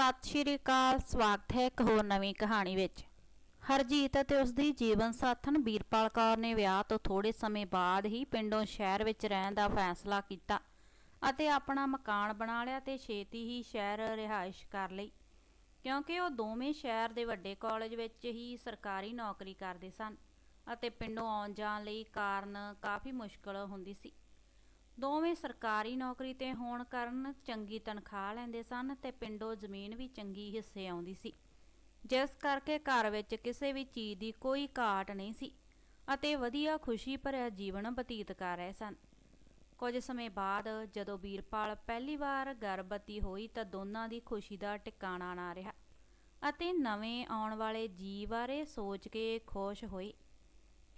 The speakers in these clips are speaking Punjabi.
ਸਤਿ ਸ਼੍ਰੀ ਅਕਾਲ, ਸਵਾਗਤ ਹੈ ਇੱਕ ਹੋਰ ਨਵੀਂ ਕਹਾਣੀ ਵਿੱਚ। ਹਰਜੀਤ ਅਤੇ ਉਸ ਦੀ ਜੀਵਨ ਸਾਥਣ ਬੀਰਪਾਲ ਕੌਰ ਨੇ ਵਿਆਹ ਤੋਂ ਥੋੜੇ ਸਮੇਂ ਬਾਅਦ ਹੀ ਪਿੰਡੋਂ ਸ਼ਹਿਰ ਵਿੱਚ ਰਹਿਣ ਦਾ ਫੈਸਲਾ ਕੀਤਾ ਅਤੇ ਆਪਣਾ ਮਕਾਨ ਬਣਾ ਲਿਆ ਤੇ ਛੇਤੀ ਹੀ ਸ਼ਹਿਰ ਰਿਹਾਇਸ਼ ਕਰ ਲਈ, ਕਿਉਂਕਿ ਉਹ ਦੋਵੇਂ ਸ਼ਹਿਰ ਦੇ ਵੱਡੇ ਕਾਲਜ ਵਿੱਚ ਹੀ ਸਰਕਾਰੀ ਨੌਕਰੀ ਕਰਦੇ ਸਨ ਅਤੇ ਪਿੰਡੋਂ ਆਉਣ ਜਾਣ ਲਈ ਕਾਰਨ ਕਾਫੀ ਮੁਸ਼ਕਲ ਹੁੰਦੀ ਸੀ। ਦੋਵੇਂ ਸਰਕਾਰੀ ਨੌਕਰੀ ਤੇ ਹੋਣ ਕਾਰਨ ਚੰਗੀ ਤਨਖਾਹ ਲੈਂਦੇ ਸਨ ਤੇ ਪਿੰਡੋਂ ਜ਼ਮੀਨ ਵੀ ਚੰਗੀ ਹਿੱਸੇ ਆਉਂਦੀ ਸੀ। ਜਿਸ ਕਰਕੇ ਘਰ ਵਿੱਚ ਕਿਸੇ ਵੀ ਚੀਜ਼ ਦੀ ਕੋਈ ਘਾਟ ਨਹੀਂ ਸੀ ਅਤੇ ਵਧੀਆ ਖੁਸ਼ੀ ਭਰਿਆ ਜੀਵਨ ਬਤੀਤ ਕਰ ਰਹੇ ਸਨ। ਕੁਝ ਸਮੇਂ ਬਾਅਦ ਜਦੋਂ ਵੀਰਪਾਲ ਪਹਿਲੀ ਵਾਰ ਗਰਭਵਤੀ ਹੋਈ ਤਾਂ ਦੋਨਾਂ ਦੀ ਖੁਸ਼ੀ ਦਾ ਟਿਕਾਣਾ ਨਾ ਰਿਹਾ ਅਤੇ ਨਵੇਂ ਆਉਣ ਵਾਲੇ ਜੀ ਬਾਰੇ ਸੋਚ ਕੇ ਖੁਸ਼ ਹੋਏ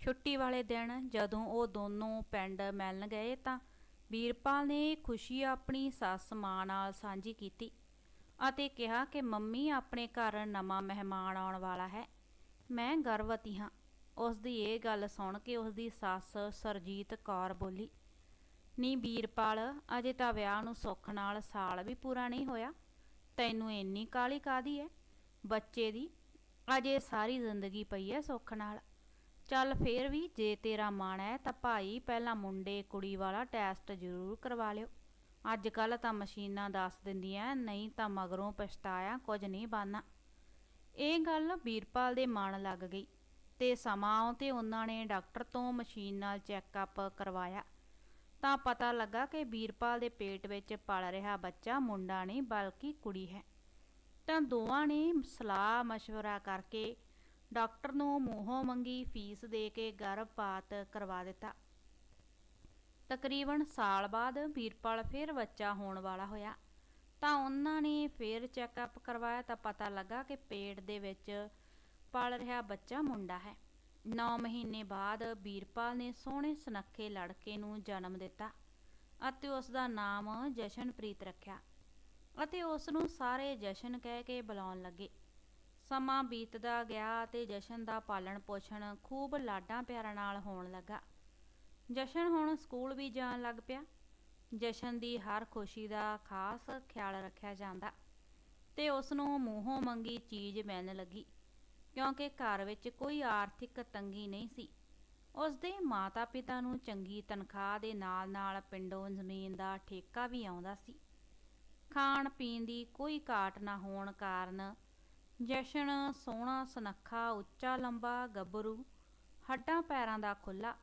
ਛੁੱਟੀ ਵਾਲੇ ਦਿਨ ਜਦੋਂ ਉਹ ਦੋਨੋਂ ਪਿੰਡ ਮਿਲਣ ਗਏ ਤਾਂ ਵੀਰਪਾਲ ਨੇ ਖੁਸ਼ੀ ਆਪਣੀ ਸੱਸ ਮਾਂ ਨਾਲ ਸਾਂਝੀ ਕੀਤੀ ਅਤੇ ਕਿਹਾ ਕਿ ਮੰਮੀ ਆਪਣੇ ਘਰ ਨਵਾਂ ਮਹਿਮਾਨ ਆਉਣ ਵਾਲਾ ਹੈ। ਮੈਂ ਗਰਭਵਤੀ ਹਾਂ। ਉਸ ਦੀ ਇਹ ਗੱਲ ਸੁਣ ਕੇ ਉਸ ਦੀ ਸੱਸ ਸਰਜੀਤ ਕੌਰ ਬੋਲੀ, ਨੀ ਵੀਰਪਾਲ, ਅਜੇ ਤਾਂ ਵਿਆਹ ਨੂੰ ਸੁੱਖ ਨਾਲ ਸਾਲ ਵੀ ਪੂਰਾ ਨਹੀਂ ਹੋਇਆ। ਤੈਨੂੰ ਇੰਨੀ ਕਾਲੀ ਕਾਦੀ ਹੈ ਬੱਚੇ ਦੀ ਅਜੇ ਸਾਰੀ ਜ਼ਿੰਦਗੀ ਪਈ ਹੈ ਸੁੱਖ ਨਾਲ। ਚੱਲ ਫੇਰ ਵੀ ਜੇ ਤੇਰਾ ਮਨ ਹੈ ਤਾਂ ਭਾਈ ਪਹਿਲਾਂ ਮੁੰਡੇ ਕੁੜੀ ਵਾਲਾ ਟੈਸਟ ਜ਼ਰੂਰ ਕਰਵਾ ਲਿਓ ਅੱਜ ਕੱਲ ਤਾਂ ਮਸ਼ੀਨਾਂ ਦੱਸ ਦਿੰਦੀਆਂ ਨਹੀਂ ਤਾਂ ਮਗਰੋਂ ਪਛਤਾਇਆ ਕੁਝ ਨਹੀਂ ਬਾਨਾ ਇਹ ਗੱਲ ਵੀਰਪਾਲ ਦੇ ਮਨ ਲੱਗ ਗਈ ਤੇ ਸਮਾਂ ਆਉਂ ਤੇ ਉਹਨਾਂ ਨੇ ਡਾਕਟਰ ਤੋਂ ਮਸ਼ੀਨ ਨਾਲ ਚੈੱਕਅਪ ਕਰਵਾਇਆ ਤਾਂ ਪਤਾ ਲੱਗਾ ਕਿ ਵੀਰਪਾਲ ਦੇ ਪੇਟ ਵਿੱਚ ਪਲ ਰਿਹਾ ਬੱਚਾ ਮੁੰਡਾ ਨਹੀਂ ਬਲਕਿ ਕੁੜੀ ਹੈ ਤਾਂ ਦੋਵਾਂ ਨੇ ਸਲਾਹ مشورہ ਕਰਕੇ ਡਾਕਟਰ ਨੂੰ ਮੂੰਹੋਂ ਮੰਗੀ ਫੀਸ ਦੇ ਕੇ ਗਰਭਪਾਤ ਕਰਵਾ ਦਿੱਤਾ। ਤਕਰੀਬਨ ਸਾਲ ਬਾਅਦ ਵੀਰਪਾਲ ਫਿਰ ਬੱਚਾ ਹੋਣ ਵਾਲਾ ਹੋਇਆ। ਤਾਂ ਉਹਨਾਂ ਨੇ ਫਿਰ ਚੈੱਕਅਪ ਕਰਵਾਇਆ ਤਾਂ ਪਤਾ ਲੱਗਾ ਕਿ ਪੇਟ ਦੇ ਵਿੱਚ ਪਲ ਰਿਹਾ ਬੱਚਾ ਮੁੰਡਾ ਹੈ। 9 ਮਹੀਨੇ ਬਾਅਦ ਵੀਰਪਾਲ ਨੇ ਸੋਹਣੇ ਸੁਨੱਖੇ ਲੜਕੇ ਨੂੰ ਜਨਮ ਦਿੱਤਾ ਅਤੇ ਉਸ ਦਾ ਨਾਮ ਜਸ਼ਨਪ੍ਰੀਤ ਰੱਖਿਆ ਅਤੇ ਉਸ ਨੂੰ ਸਾਰੇ ਜਸ਼ਨ ਕਹਿ ਕੇ ਬੁਲਾਉਣ ਲੱਗੇ। ਸਮਾਂ ਬੀਤਦਾ ਗਿਆ ਤੇ ਜਸ਼ਨ ਦਾ ਪਾਲਣ ਪੋਸ਼ਣ ਖੂਬ ਲਾਡਾਂ ਪਿਆਰਾਂ ਨਾਲ ਹੋਣ ਲੱਗਾ। ਜਸ਼ਨ ਹੁਣ ਸਕੂਲ ਵੀ ਜਾਣ ਲੱਗ ਪਿਆ। ਜਸ਼ਨ ਦੀ ਹਰ ਖੁਸ਼ੀ ਦਾ ਖਾਸ ਖਿਆਲ ਰੱਖਿਆ ਜਾਂਦਾ ਤੇ ਉਸ ਨੂੰ ਮੂੰਹੋਂ ਮੰਗੀ ਚੀਜ਼ ਮਿਲਣ ਲੱਗੀ, ਕਿਉਂਕਿ ਘਰ ਵਿੱਚ ਕੋਈ ਆਰਥਿਕ ਤੰਗੀ ਨਹੀਂ ਸੀ। ਉਸ ਦੇ ਮਾਤਾ-ਪਿਤਾ ਨੂੰ ਚੰਗੀ ਤਨਖਾਹ ਦੇ ਨਾਲ-ਨਾਲ ਪਿੰਡੋਂ ਜ਼ਮੀਨ ਦਾ ਠੇਕਾ ਵੀ ਆਉਂਦਾ ਸੀ। ਖਾਣ ਪੀਣ ਦੀ ਕੋਈ ਘਾਟ ਨਾ ਹੋਣ ਕਾਰਨ ਜਸ਼ਨ, ਸੋਹਣਾ, ਸੁਨੱਖਾ, ਉੱਚਾ, ਲੰਬਾ, ਗੱਭਰੂ ਹੱਡਾਂ ਪੈਰਾਂ ਦਾ ਖੁੱਲਾ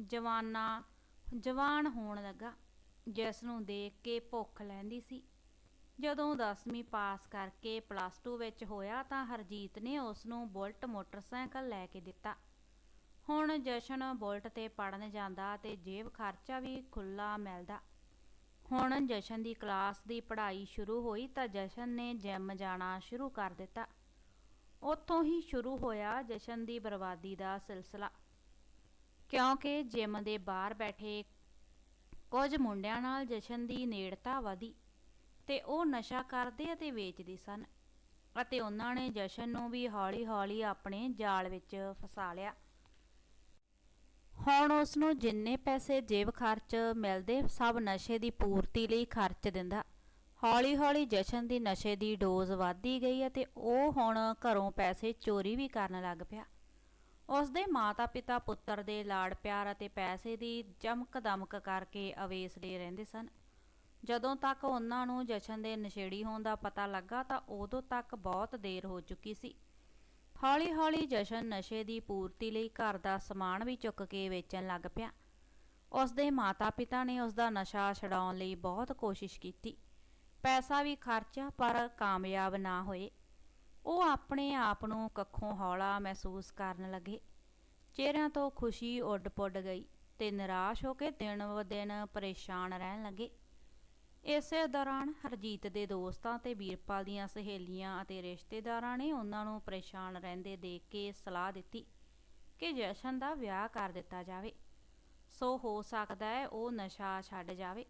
ਜਵਾਨਾ, ਜਵਾਨ ਹੋਣ ਲੱਗਾ, ਜਿਸ ਨੂੰ ਦੇਖ ਕੇ ਭੁੱਖ ਲੈਂਦੀ ਸੀ। ਜਦੋਂ 10ਵੀਂ ਪਾਸ ਕਰਕੇ ਪਲੱਸ 2 ਵਿੱਚ ਹੋਇਆ ਤਾਂ ਹਰਜੀਤ ਨੇ ਉਸ ਨੂੰ ਬੁਲਟ ਮੋਟਰਸਾਈਕਲ ਲੈ ਕੇ ਦਿੱਤਾ। ਹੁਣ ਜਸ਼ਨ ਬੁਲਟ ਤੇ ਪੜਨ ਜਾਂਦਾ ਤੇ ਜੇਬ ਖਰਚਾ ਵੀ ਖੁੱਲਾ ਮਿਲਦਾ। ਹੁਣ ਜਸ਼ਨ ਦੀ ਕਲਾਸ ਦੀ ਪੜ੍ਹਾਈ ਸ਼ੁਰੂ ਹੋਈ ਤਾਂ ਜਸ਼ਨ ਨੇ ਜਿਮ ਜਾਣਾ ਸ਼ੁਰੂ ਕਰ ਦਿੱਤਾ। ਉੱਥੋਂ ਹੀ ਸ਼ੁਰੂ ਹੋਇਆ ਜਸ਼ਨ ਦੀ ਬਰਬਾਦੀ ਦਾ ਸਿਲਸਿਲਾ। ਕਿਉਂਕਿ ਜਿਮ ਦੇ ਬਾਹਰ ਬੈਠੇ ਕੁਝ ਮੁੰਡਿਆਂ ਨਾਲ ਜਸ਼ਨ ਦੀ ਨੇੜਤਾ ਵਧੀ ਤੇ ਉਹ ਨਸ਼ਾ ਕਰਦੇ ਅਤੇ ਵੇਚਦੇ ਸਨ ਅਤੇ ਉਹਨਾਂ ਨੇ ਜਸ਼ਨ ਨੂੰ ਵੀ ਹੌਲੀ-ਹੌਲੀ ਆਪਣੇ ਜਾਲ ਵਿੱਚ ਫਸਾ ਲਿਆ। ਹੁਣ ਉਸ ਨੂੰ ਜਿੰਨੇ ਪੈਸੇ ਜੇਬ ਖਰਚ ਮਿਲਦੇ, ਸਭ ਨਸ਼ੇ ਦੀ ਪੂਰਤੀ ਲਈ ਖਰਚ ਦਿੰਦਾ। ਹੌਲੀ-ਹੌਲੀ ਜਸ਼ਨ ਦੀ ਨਸ਼ੇ ਦੀ ਡੋਜ਼ ਵਧਦੀ ਗਈ ਅਤੇ ਉਹ ਹੁਣ ਘਰੋਂ ਪੈਸੇ ਚੋਰੀ ਵੀ ਕਰਨ ਲੱਗ ਪਿਆ। ਉਸ ਦੇ ਮਾਤਾ-ਪਿਤਾ, ਪੁੱਤਰ ਦੇ ਲਾੜ ਪਿਆਰ ਅਤੇ ਪੈਸੇ ਦੀ ਚਮਕ ਦਮਕ ਕਰਕੇ ਅਵੇਸਲੇ ਰਹਿੰਦੇ ਸਨ। ਜਦੋਂ ਤੱਕ ਉਹਨਾਂ ਨੂੰ ਜਸ਼ਨ ਦੇ ਨਸ਼ੇੜੀ ਹੋਣ ਦਾ ਪਤਾ ਲੱਗਾ ਤਾਂ ਉਦੋਂ ਤੱਕ ਬਹੁਤ ਦੇਰ ਹੋ ਚੁੱਕੀ ਸੀ। ਹੌਲੀ-ਹੌਲੀ ਜਸ਼ਨ ਨਸ਼ੇ ਦੀ ਪੂਰਤੀ ਲਈ ਘਰ ਦਾ ਸਮਾਨ ਵੀ ਚੁੱਕ ਕੇ ਵੇਚਣ ਲੱਗ ਪਿਆ। ਉਸ ਦੇ ਮਾਤਾ-ਪਿਤਾ ਨੇ ਉਸ ਦਾ ਨਸ਼ਾ ਛਡਾਉਣ ਲਈ ਬਹੁਤ ਕੋਸ਼ਿਸ਼ ਕੀਤੀ। ਪੈਸਾ ਵੀ ਖਰਚਿਆ, ਪਰ ਕਾਮਯਾਬ ਨਾ ਹੋਏ। ਉਹ ਆਪਣੇ ਆਪ ਨੂੰ ਕੱਖੋਂ ਹੌਲਾ ਮਹਿਸੂਸ ਕਰਨ ਲੱਗੇ। ਚਿਹਰਿਆਂ ਤੋਂ ਖੁਸ਼ੀ ਉੱਡ-ਪੁੱਡ ਗਈ ਤੇ ਨਿਰਾਸ਼ ਹੋ ਕੇ ਦਿਨ-ਬ-ਦਿਨ ਪਰੇਸ਼ਾਨ ਰਹਿਣ ਲੱਗੇ। ਇਸੇ ਦੌਰਾਨ ਹਰਜੀਤ ਦੇ ਦੋਸਤਾਂ ਤੇ ਵੀਰਪਾਲ ਦੀਆਂ ਸਹੇਲੀਆਂ ਅਤੇ ਰਿਸ਼ਤੇਦਾਰਾਂ ਨੇ ਉਹਨਾਂ ਨੂੰ ਪਰੇਸ਼ਾਨ ਰਹਿੰਦੇ ਦੇਖ ਕੇ ਸਲਾਹ ਦਿੱਤੀ ਕਿ ਜਸ਼ਨ ਦਾ ਵਿਆਹ ਕਰ ਦਿੱਤਾ ਜਾਵੇ। ਸੋ ਹੋ ਸਕਦਾ ਹੈ ਉਹ ਨਸ਼ਾ ਛੱਡ ਜਾਵੇ।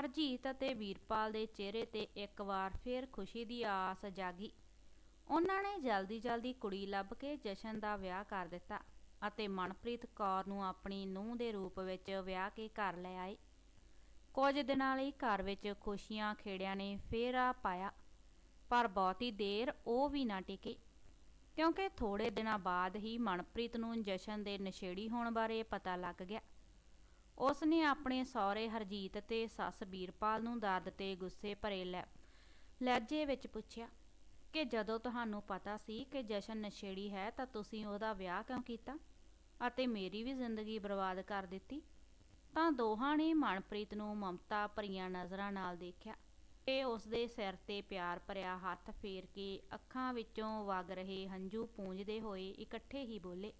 ਹਰਜੀਤ ਅਤੇ ਵੀਰਪਾਲ ਦੇ ਚਿਹਰੇ ਤੇ ਇੱਕ ਵਾਰ ਫਿਰ ਖੁਸ਼ੀ ਦੀ ਆਸ ਜਾਗੀ। ਉਹਨਾਂ ਨੇ ਜਲਦੀ-ਜਲਦੀ ਕੁੜੀ ਲੱਭ ਕੇ ਜਸ਼ਨ ਦਾ ਵਿਆਹ ਕਰ ਦਿੱਤਾ ਅਤੇ ਮਨਪ੍ਰੀਤ ਕੌਰ ਨੂੰ ਆਪਣੀ ਨੂੰਹ ਦੇ ਰੂਪ ਵਿੱਚ ਵਿਆਹ ਕੇ ਘਰ ਲੈ ਆਏ। ਕੁਝ ਦਿਨਾਂ ਲਈ ਘਰ ਵਿੱਚ ਖੁਸ਼ੀਆਂ ਖੇੜਿਆਂ ਨੇ ਫੇਰਾ ਪਾਇਆ, ਪਰ ਬਹੁਤੀ ਦੇਰ ਉਹ ਵੀ ਨਾ ਟਿਕੇ, ਕਿਉਂਕਿ ਥੋੜੇ ਦਿਨਾਂ ਬਾਅਦ ਹੀ ਮਨਪ੍ਰੀਤ ਨੂੰ ਜਸ਼ਨ ਦੇ ਨਸ਼ੇੜੀ ਹੋਣ ਬਾਰੇ ਪਤਾ ਲੱਗ ਗਿਆ। ਉਸ ਨੇ ਆਪਣੇ ਸਹੁਰੇ ਹਰਜੀਤ ਤੇ ਸੱਸ ਵੀਰਪਾਲ ਨੂੰ ਦਰਦ ਤੇ ਗੁੱਸੇ ਭਰੇ ਲੈ, ਲਹਿਜੇ ਵਿੱਚ ਪੁੱਛਿਆ ਕਿ ਜਦੋਂ ਤੁਹਾਨੂੰ ਪਤਾ ਸੀ ਕਿ ਜਸ਼ਨ ਨਸ਼ੇੜੀ ਹੈ ਤਾਂ ਤੁਸੀਂ ਉਹਦਾ ਵਿਆਹ ਕਿਉਂ ਕੀਤਾ ਅਤੇ ਮੇਰੀ ਵੀ ਜ਼ਿੰਦਗੀ ਬਰਬਾਦ ਕਰ ਦਿੱਤੀ? ਤਾਂ ਦੋਹਾਂ ਨੇ ਮਨਪ੍ਰੀਤ ਨੂੰ ਮਮਤਾ ਭਰੀਆਂ ਨਜ਼ਰਾਂ ਨਾਲ ਦੇਖਿਆ ਤੇ ਉਸ ਦੇ ਸਿਰ ਤੇ ਪਿਆਰ ਭਰਿਆ ਹੱਥ ਫੇਰ ਕੇ ਅੱਖਾਂ ਵਿੱਚੋਂ ਵਗ ਰਹੇ ਹੰਝੂ ਪੂੰਝਦੇ ਹੋਏ ਇਕੱਠੇ ਹੀ ਬੋਲੇ,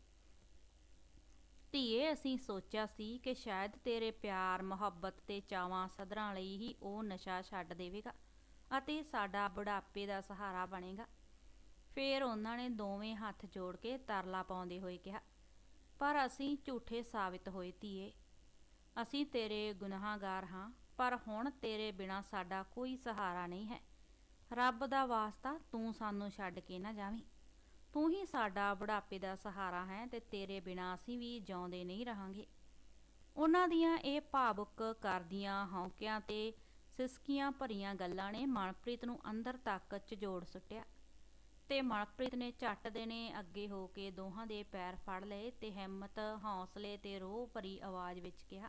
ਧੀਏ, ਅਸੀਂ ਸੋਚਿਆ ਸੀ ਕਿ ਸ਼ਾਇਦ ਤੇਰੇ ਪਿਆਰ, ਮੁਹੱਬਤ ਤੇ ਚਾਵਾਂ ਸਦਰਾਂ ਲਈ ਹੀ ਉਹ ਨਸ਼ਾ ਛੱਡ ਦੇਵੇਗਾ ਅਤੇ ਸਾਡਾ ਬੁਢਾਪੇ ਦਾ ਸਹਾਰਾ ਬਣੇਗਾ। ਫੇਰ ਉਹਨਾਂ ਨੇ ਦੋਵੇਂ ਹੱਥ ਜੋੜ ਕੇ ਤਰਲਾ ਪਾਉਂਦੇ ਹੋਏ ਕਿਹਾ, ਪਰ ਅਸੀਂ ਝੂਠੇ ਸਾਬਿਤ ਹੋਏ, ਧੀਏ ਅਸੀਂ ਤੇਰੇ ਗੁਨਾਹਗਾਰ ਹਾਂ, ਪਰ ਹੁਣ ਤੇਰੇ ਬਿਨਾ ਸਾਡਾ ਕੋਈ ਸਹਾਰਾ ਨਹੀਂ ਹੈ। ਰੱਬ ਦਾ ਵਾਸਤਾ ਤੂੰ ਸਾਨੂੰ ਛੱਡ ਕੇ ਨਾ ਜਾਵੀਂ। ਤੂੰ ਹੀ ਸਾਡਾ ਬੁਢਾਪੇ ਦਾ ਸਹਾਰਾ ਹੈ ਤੇ ਤੇਰੇ ਬਿਨਾ ਅਸੀਂ ਵੀ ਜਿਉਂਦੇ ਨਹੀਂ ਰਹਾਂਗੇ। ਉਹਨਾਂ ਦੀਆਂ ਇਹ ਭਾਵੁਕ ਕਰਦੀਆਂ ਹੌਂਕਿਆਂ ਤੇ ਸਿਸਕੀਆਂ ਭਰੀਆਂ ਗੱਲਾਂ ਨੇ ਮਨਪ੍ਰੀਤ ਨੂੰ ਅੰਦਰ ਤੱਕ ਝਜੋੜ ਸੁੱਟਿਆ ਤੇ ਮਨਪ੍ਰੀਤ ਨੇ ਝੱਟ ਦੇਣੇ ਅੱਗੇ ਹੋ ਕੇ ਦੋਹਾਂ ਦੇ ਪੈਰ ਫੜ ਲਏ ਤੇ ਹਿੰਮਤ, ਹੌਸਲੇ ਤੇ ਰੋਹ ਭਰੀ ਆਵਾਜ਼ ਵਿੱਚ ਕਿਹਾ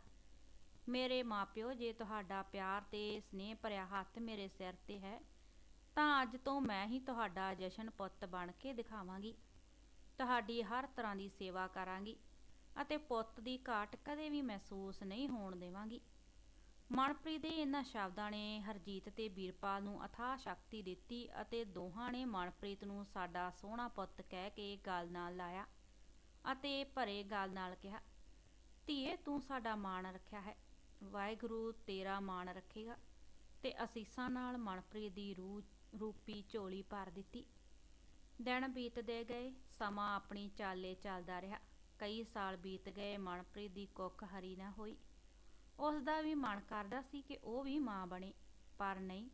ਮੇਰੇ ਮਾਪਿਓ, ਜੇ ਤੁਹਾਡਾ ਪਿਆਰ ਤੇ ਸਨੇਹ ਭਰਿਆ ਹੱਥ ਮੇਰੇ ਸਿਰ ਤੇ ਹੈ, ਤਾਂ ਅੱਜ ਤੋਂ ਮੈਂ ਹੀ ਤੁਹਾਡਾ ਜਸ਼ਨ ਪੁੱਤ ਬਣ ਕੇ ਦਿਖਾਵਾਂਗੀ। ਤੁਹਾਡੀ ਹਰ ਤਰ੍ਹਾਂ ਦੀ ਸੇਵਾ ਕਰਾਂਗੀ ਅਤੇ ਪੁੱਤ ਦੀ ਘਾਟ ਕਦੇ ਵੀ ਮਹਿਸੂਸ ਨਹੀਂ ਹੋਣ ਦੇਵਾਂਗੀ। ਮਨਪ੍ਰੀਤ ਦੇ ਇਹਨਾਂ ਸ਼ਬਦਾਂ ਨੇ ਹਰਜੀਤ ਤੇ ਵੀਰਪਾਲ ਨੂੰ ਅਥਾਹ ਸ਼ਕਤੀ ਦਿੱਤੀ ਅਤੇ ਦੋਹਾਂ ਨੇ ਮਨਪ੍ਰੀਤ ਨੂੰ ਸਾਡਾ ਸੋਹਣਾ ਪੁੱਤ ਕਹਿ ਕੇ ਗੱਲ ਨਾਲ ਲਾਇਆ ਅਤੇ ਭਰੇ ਗੱਲ ਨਾਲ ਕਿਹਾ, ਧੀਏ, ਤੂੰ ਸਾਡਾ ਮਾਣ ਰੱਖਿਆ ਹੈ। ਵਾਹਿਗੁਰੂ, ਤੇਰਾ ਮਾਣ ਰੱਖੇਗਾ ਤੇ ਅਸੀਸਾਂ ਨਾਲ ਮਨਪ੍ਰੀਤ ਦੀ ਰੂਹ, ਰੂਪੀ ਝੋਲੀ ਭਰ ਦਿੱਤੀ। ਦਿਨ ਬੀਤਦੇ ਗਏ, ਸਮਾਂ ਆਪਣੀ ਚਾਲੇ ਚੱਲਦਾ ਰਿਹਾ। ਕਈ ਸਾਲ ਬੀਤ ਗਏ, ਮਨਪ੍ਰੀਤ ਦੀ ਕੁੱਖ ਹਰੀ ਨਾ ਹੋਈ। ਉਸ ਦਾ ਵੀ ਮਨ ਕਰਦਾ ਸੀ ਕਿ ਉਹ ਵੀ ਮਾਂ ਬਣੇ, ਪਰ ਨਹੀਂ।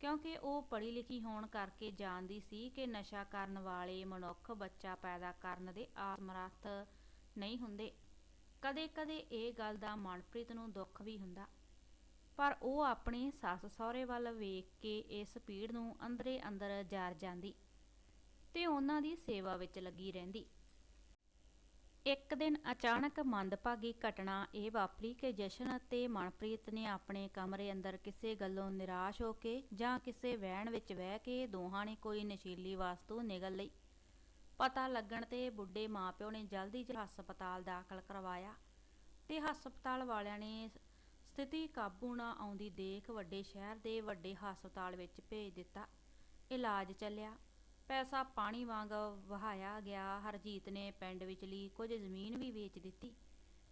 ਕਿਉਂਕਿ ਉਹ ਪੜ੍ਹੀ ਲਿਖੀ ਹੋਣ ਕਰਕੇ ਜਾਣਦੀ ਸੀ ਕਿ ਨਸ਼ਾ ਕਰਨ ਵਾਲੇ ਮਨੁੱਖ ਬੱਚਾ ਪੈਦਾ ਕਰਨ ਦੇ ਆਸਮਰੱਥ ਨਹੀਂ ਹੁੰਦੇ। ਕਦੇ-ਕਦੇ ਇਹ ਗੱਲ ਦਾ ਮਨਪ੍ਰੀਤ ਨੂੰ ਦੁੱਖ ਵੀ ਹੁੰਦਾ। ਪਰ ਉਹ ਆਪਣੇ ਸੱਸ ਸਹੁਰੇ ਵੱਲ ਵੇਖ ਕੇ ਇਸ ਪੀੜ ਨੂੰ ਅੰਦਰੇ ਅੰਦਰ ਜਾਰ ਜਾਂਦੀ ਤੇ ਉਹਨਾਂ ਦੀ ਸੇਵਾ ਵਿੱਚ ਲੱਗੀ ਰਹਿੰਦੀ। ਇੱਕ ਦਿਨ ਅਚਾਨਕ ਮੰਦਭਾਗੀ ਘਟਨਾ ਇਹ ਵਾਪਰੀ ਕਿ ਜਸ਼ਨ ਅਤੇ ਮਨਪ੍ਰੀਤ ਨੇ ਆਪਣੇ ਕਮਰੇ ਅੰਦਰ ਕਿਸੇ ਗੱਲੋਂ ਨਿਰਾਸ਼ ਹੋ ਕੇ ਜਾਂ ਕਿਸੇ ਵਹਿਣ ਵਿੱਚ ਵਹਿ ਕੇ ਦੋਹਾਂ ਨੇ ਕੋਈ ਨਸ਼ੀਲੀ ਵਸਤੂ ਨਿਗਲ ਲਈ। ਪਤਾ ਲੱਗਣ ਤੇ ਬੁੱਢੇ ਮਾਪਿਓ ਨੇ ਜਲਦੀ ਹੀ ਹਸਪਤਾਲ ਦਾਖਲ ਕਰਵਾਇਆ ਤੇ ਹਸਪਤਾਲ ਵਾਲਿਆਂ ਨੇ ਸਥਿਤੀ ਕਾਬੂ ਨਾ ਆਉਂਦੀ ਦੇਖ ਵੱਡੇ ਸ਼ਹਿਰ ਦੇ ਵੱਡੇ ਹਸਪਤਾਲ ਵਿੱਚ ਭੇਜ ਦਿੱਤਾ। ਇਲਾਜ ਚੱਲਿਆ। ਪੈਸਾ ਪਾਣੀ ਵਾਂਗ ਵਹਾਇਆ ਗਿਆ। ਹਰਜੀਤ ਨੇ ਪਿੰਡ ਵਿਚਲੀ ਕੁਝ ਜ਼ਮੀਨ ਵੀ ਵੇਚ ਦਿੱਤੀ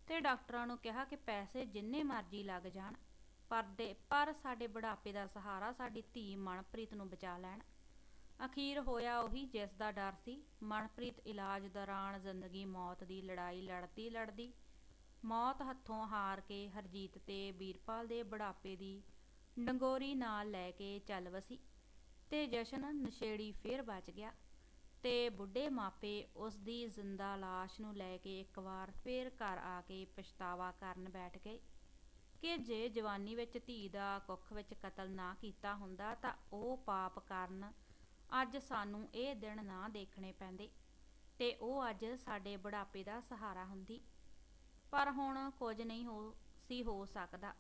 ਤੇ ਡਾਕਟਰਾਂ ਨੂੰ ਕਿਹਾ ਕਿ ਪੈਸੇ ਜਿੰਨੇ ਮਰਜ਼ੀ ਲੱਗ ਜਾਣ, ਪਰ ਦੇ ਪਰ ਸਾਡੇ ਬੁਢਾਪੇ ਦਾ ਸਹਾਰਾ ਸਾਡੀ ਧੀ ਮਨਪ੍ਰੀਤ ਨੂੰ ਬਚਾ ਲੈਣ। ਅਖੀਰ ਹੋਇਆ ਉਹੀ ਜਿਸ ਦਾ ਡਰ ਸੀ। ਮਨਪ੍ਰੀਤ ਇਲਾਜ ਦੌਰਾਨ ਜ਼ਿੰਦਗੀ ਮੌਤ ਦੀ ਲੜਾਈ ਲੜਦੀ ਲੜਦੀ, ਮੌਤ ਹੱਥੋਂ ਹਾਰ ਕੇ ਹਰਜੀਤ ਤੇ ਵੀਰਪਾਲ ਦੇ ਬੁਢਾਪੇ ਦੀ ਡੰਗੋਰੀ ਨਾਲ ਲੈ ਕੇ ਚੱਲ ਵਸੀ ਤੇ ਜਸ਼ਨ ਨਸ਼ੇੜੀ ਫੇਰ ਬਚ ਗਿਆ ਤੇ ਬੁੱਢੇ ਮਾਪੇ ਉਸ ਦੀ ਜ਼ਿੰਦਾ ਲਾਸ਼ ਨੂੰ ਲੈ ਕੇ ਇੱਕ ਵਾਰ ਫੇਰ ਘਰ ਆ ਕੇ ਪਛਤਾਵਾ ਕਰਨ ਬੈਠ ਗਏ ਕਿ ਜੇ ਜਵਾਨੀ ਵਿੱਚ ਧੀ ਦਾ ਕੁੱਖ ਵਿੱਚ ਕਤਲ ਨਾ ਕੀਤਾ ਹੁੰਦਾ ਤਾਂ ਉਹ ਪਾਪ ਕਰਨ ਅੱਜ ਸਾਨੂੰ ਇਹ ਦਿਨ ਨਾ ਦੇਖਣੇ ਪੈਂਦੇ ਤੇ ਉਹ ਅੱਜ ਸਾਡੇ ਬੁਢਾਪੇ ਦਾ ਸਹਾਰਾ ਹੁੰਦੀ। ਪਰ ਹੁਣ ਕੁਝ ਨਹੀਂ ਹੋ, ਸੀ ਹੋ ਸਕਦਾ।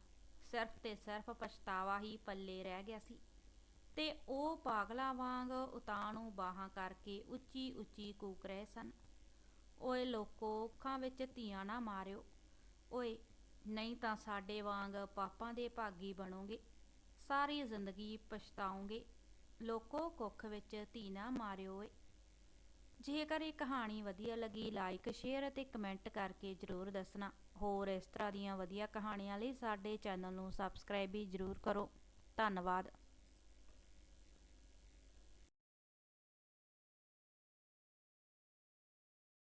ਸਿਰਫ ਤੇ ਸਿਰਫ ਪਛਤਾਵਾ ਹੀ ਪੱਲੇ ਰਹਿ ਗਿਆ ਸੀ। ਤੇ ਉਹ ਪਾਗਲਾਂ ਵਾਂਗ ਉਤਾਣੂ ਬਾਹਾਂ ਕਰਕੇ ਉੱਚੀ ਉੱਚੀ ਕੂਕ ਰਹੇ ਸਨ। ਓਏ ਲੋਕੋ, ਅੱਖਾਂ ਵਿੱਚ ਧੀਆਂ ਨਾ ਮਾਰਿਓ। ਓਏ, ਨਹੀਂ ਤਾਂ ਸਾਡੇ ਵਾਂਗ ਪਾਪਾਂ ਦੇ ਭਾਗੀ ਬਣੋਗੇ। ਸਾਰੀ ਜ਼ਿੰਦਗੀ ਪਛਤਾਓਗੇ। ਲੋਕੋ ਕੁੱਖ ਵਿੱਚ ਧੀ ਨਾ ਮਾਰਿਓ ਓਏ ਜੇਕਰ ਇਹ ਕਹਾਣੀ ਵਧੀਆ ਲੱਗੀ ਲਾਈਕ ਸ਼ੇਅਰ ਅਤੇ ਕਮੈਂਟ ਕਰਕੇ ਜਰੂਰ ਦੱਸਣਾ। ਹੋਰ ਇਸ ਤਰ੍ਹਾਂ ਦੀਆਂ ਵਧੀਆ ਕਹਾਣੀਆਂ ਲਈ ਸਾਡੇ ਚੈਨਲ ਨੂੰ ਸਬਸਕ੍ਰਾਈਬ ਵੀ ਜਰੂਰ ਕਰੋ। ਧੰਨਵਾਦ।